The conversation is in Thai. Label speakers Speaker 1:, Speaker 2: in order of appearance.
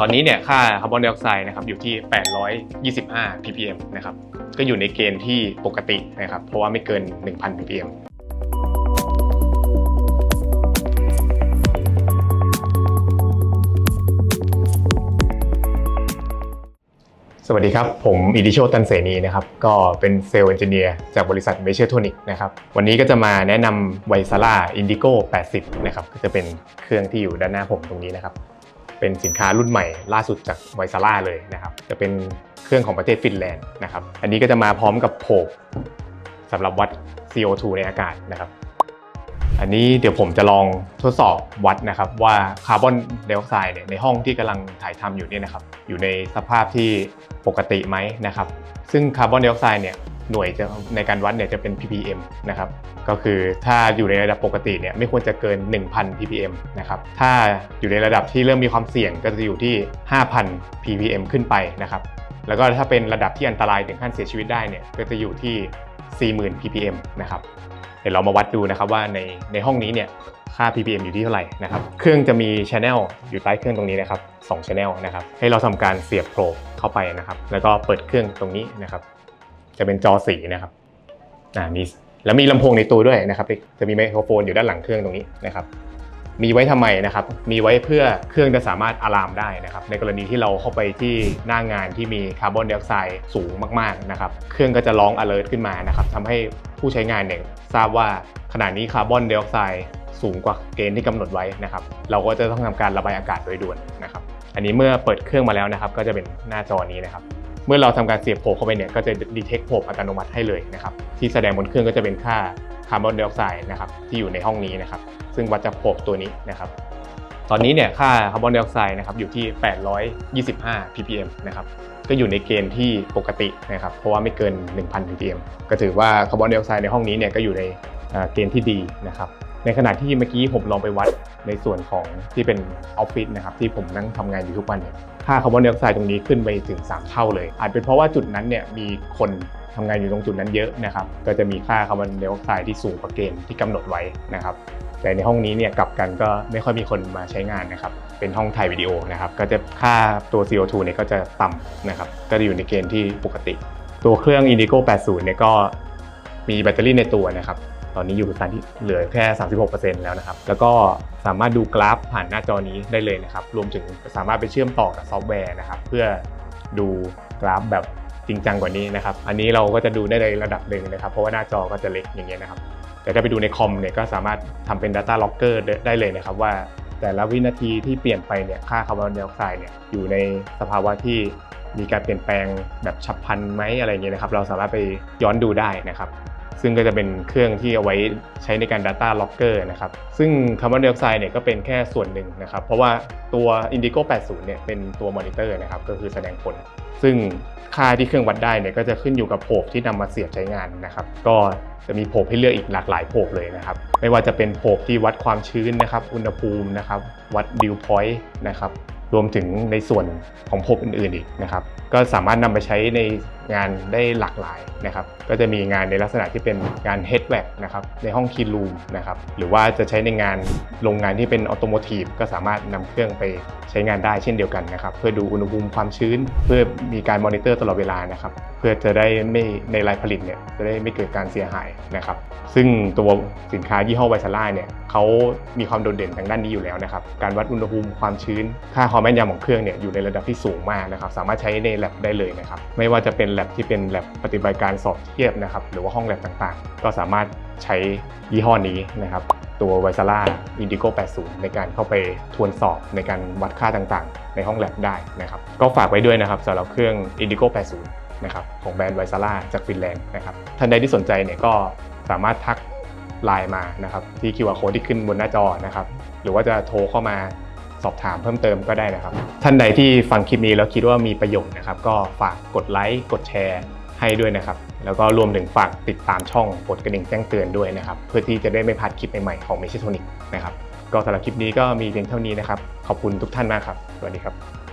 Speaker 1: ตอนนี้เนี่ยค่าคาร์บอนไดออกไซด์นะครับอยู่ที่ 825 ppm นะครับก็อยู่ในเกณฑ์ที่ปกตินะครับเพราะว่าไม่เกิน 1,000 ppm สวัสดีครับ ผมอิดิโชตันเสนีนะครับก็เป็นเซลล์เอนจิเนียร์จากบริษัทเมเชอร์โทนิกนะครับวันนี้ก็จะมาแนะนำไวซาร่าอินดิโก้80 นะครับก็จะเป็นเครื่องที่อยู่ด้านหน้าผมตรงนี้นะครับ เป็นสินค้ารุ่นใหม่ล่าสุดจากไวซาร่าเลยนะครับ จะเป็นเครื่องของประเทศฟินแลนด์นะครับ อันนี้ก็จะมาพร้อมกับโผกสำหรับวัด CO2 ในอากาศนะครับ อันนี้เดี๋ยวผมจะลองทดสอบวัดนะครับ ว่าคาร์บอนไดออกไซด์เนี่ยในห้องที่กำลังถ่ายทำอยู่เนี่ยนะครับ อยู่ในสภาพที่ปกติไหมนะครับ ซึ่งคาร์บอนไดออกไซด์เนี่ย หน่วยจะในการวัดเนี่ยจะเป็น ppm นะครับ ก็คือถ้าอยู่ในระดับปกติเนี่ยไม่ควรจะเกิน 1,000 ppm นะครับ ถ้าอยู่ในระดับที่เริ่มมีความเสี่ยงก็จะอยู่ที่ 5,000 ppm ขึ้นไปนะครับ แล้วก็ถ้าเป็นระดับที่อันตรายถึงขั้นเสียชีวิตได้เนี่ยก็จะอยู่ที่ 40,000 ppm นะครับ เดี๋ยวเรามาวัดดูนะครับว่าในในห้องนี้เนี่ยค่า ppm อยู่ที่เท่าไหร่นะครับ เครื่องจะมี channel อยู่ใต้เครื่องตรงนี้นะครับ2 channel นะครับ ให้เราทำการเสียบโปรบเข้าไปนะครับ แล้วก็เปิดเครื่องตรงนี้นะครับ จะเป็นจอสีนะครับอ่ามีแล้วมีลำโพงในตัวด้วยนะครับ จะมีไมโครโฟนอยู่ด้านหลังเครื่องตรงนี้นะครับ มีไว้ทำไมนะครับ มีไว้เพื่อเครื่องจะสามารถอะลามได้นะครับ ในกรณีที่เราเข้าไปที่หน้างานที่มีคาร์บอนไดออกไซด์สูงมากๆนะครับ เครื่องก็จะร้อง alert ขึ้นมานะครับทำให้ผู้ใช้งานเนี่ยทราบว่าขณะนี้คาร์บอนไดออกไซด์สูงกว่าเกณฑ์ที่กำหนดไว้นะครับ เราก็จะต้องทำการระบายอากาศโดยด่วนนะครับ อันนี้เมื่อเปิดเครื่องมาแล้วนะครับ ก็จะเป็นหน้าจอนี้นะครับ เมื่อเราทำการเสียบโผเข้าไปเนี่ยก็จะดีเทคโผอัตโนมัติให้เลยนะครับที่แสดงบนเครื่องก็จะเป็นค่าคาร์บอนไดออกไซด์นะครับที่อยู่ในห้องนี้นะครับซึ่งวัดจากโผตัวนี้นะครับตอนนี้เนี่ยค่าคาร์บอนไดออกไซด์นะครับอยู่ที่ 825 ppm นะครับก็อยู่ในเกณฑ์ที่ปกตินะครับเพราะว่าไม่เกิน 1,000 ppm ก็ถือว่าคาร์บอนไดออกไซด์ในห้องนี้เนี่ยก็อยู่ในเกณฑ์ที่ดีนะครับ ในขณะที่เมื่อกี้ผมลองไปวัดในส่วนของที่เป็นออฟฟิศนะครับที่ผมนั่งทำงานอยู่ทุกวันเนี่ยค่าคาร์บอนไดออกไซด์ตรงนี้ขึ้นไปถึง 3 เท่าเลย อาจเป็นเพราะว่าจุดนั้นเนี่ยมีคนทำงานอยู่ตรงจุดนั้นเยอะนะครับก็จะมีค่าคาร์บอนไดออกไซด์ที่สูงกว่าเกณฑ์ที่กำหนดไว้นะครับแต่ในห้องนี้เนี่ยกลับกันก็ไม่ค่อยมีคนมาใช้งานนะครับเป็นห้องถ่ายวิดีโอนะครับก็จะค่าตัว CO2 เนี่ยก็จะต่ำนะครับก็จะอยู่ในเกณฑ์ที่ปกติ ตัวเครื่อง Indigo 80เนี่ยก็มีแบตเตอรี่ในตัวนะครับ ตอนนี้อยู่สถานที่เหลือแค่ 36%แล้วนะครับ แล้วก็สามารถดูกราฟผ่านหน้าจอนี้ได้เลยนะครับ รวมถึงสามารถไปเชื่อมต่อกับซอฟต์แวร์นะครับ เพื่อดูกราฟแบบจริงจังกว่านี้นะครับ อันนี้เราก็จะดูได้ในระดับหนึ่งนะครับ เพราะว่าหน้าจอก็จะเล็กอย่างเงี้ยนะครับ แต่ถ้าไปดูในคอมเนี่ยก็สามารถทำเป็น Data Logger ได้เลยนะครับว่าแต่ละวินาทีที่เปลี่ยนไปเนี่ยค่าคาร์บอนไดออกไซด์เนี่ยอยู่ในสภาวะที่มีการเปลี่ยนแปลงแบบฉับพลันไหมอะไรเงี้ยนะครับ เราสามารถไปย้อนดูได้นะครับ ซึ่งก็จะเป็นเครื่องที่เอาไว้ใช้ในการ Data Logger นะครับ ซึ่งคาร์บอนไดออกไซด์เนี่ยก็เป็นแค่ส่วนหนึ่งนะครับ เพราะว่าตัว Indigo 80 เนี่ยเป็นตัวมอนิเตอร์นะครับ ก็คือแสดงผล ซึ่งค่าที่เครื่องวัดได้เนี่ยก็จะขึ้นอยู่กับโผกที่นำมาเสียบใช้งานนะครับ ก็จะมีโผกให้เลือกอีกหลากหลายโผกเลยนะครับ ไม่ว่าจะเป็นโผกที่วัดความชื้นนะครับ อุณหภูมินะครับ วัดดิวพอยต์นะครับรวมถึงในส่วนของโผกอื่นๆอีกนะครับ ก็สามารถนำไปใช้ในงานได้หลากหลายนะครับ ก็จะมีงานในลักษณะที่เป็นงาน head w a c นะครับ ในห้องคีรูมนะครับ หรือว่าจะใช้ในงานโรงงานที่เป็นออโตโมทีฟก็สามารถนำเครื่องไปใช้งานได้เช่นเดียวกันนะครับ เพื่อดูอุณหภูมิความชื้น เพื่อมีการมอนิเตอร์ตลอดเวลานะครับ เพื่อจะได้ไม่ในรายผลิตเนี่ยจะได้ไม่เกิดการเสียหายนะครับ ซึ่งตัวสินค้ายี่ห้อไวซาร่าเนี่ยเขามีความโดดเด่นทางด้านนี้อยู่แล้วนะครับ การวัดอุณหภูมิความชื้น ค่าความแม่นยำของเครื่องเนี่ยอยู่ในระดับที่สูงมากนะครับสามารถใช้ใน lab ได้เลยนะครับไม่ว่าจะเป็น lab ที่เป็น lab ปฏิบัติการสอบเทียบนะครับหรือว่าห้อง lab ต่างๆ ก็สามารถใช้ยี่ห้อนี้นะครับตัวไวซาร่า Indigo 80 ในการเข้าไปทวนสอบในการวัดค่าต่างๆ ในห้อง lab ได้นะครับก็ฝากไว้ด้วยนะครับสำหรับเครื่อง Indigo 80นะครับของแบรนด์ไวซาร่าจากฟินแลนด์นะครับท่านใดที่สนใจเนี่ยก็สามารถทักไลน์มานะครับที่ QR code ที่ขึ้นบนหน้าจอนะครับหรือว่าจะโทรเข้ามา สอบถามเพิ่มเติมก็ได้นะครับ ท่านใดที่ฟังคลิปนี้แล้วคิดว่ามีประโยชน์นะครับ ก็ฝากกดไลค์กดแชร์ให้ด้วยนะครับ แล้วก็รวมถึงฝากติดตามช่องกดกระดิ่งแจ้งเตือนด้วยนะครับ เพื่อที่จะได้ไม่พลาดคลิปใหม่ๆของเมชิโทนิกนะครับ ก็สำหรับคลิปนี้ก็มีเพียงเท่านี้นะครับ ขอบคุณทุกท่านมากครับ สวัสดีครับ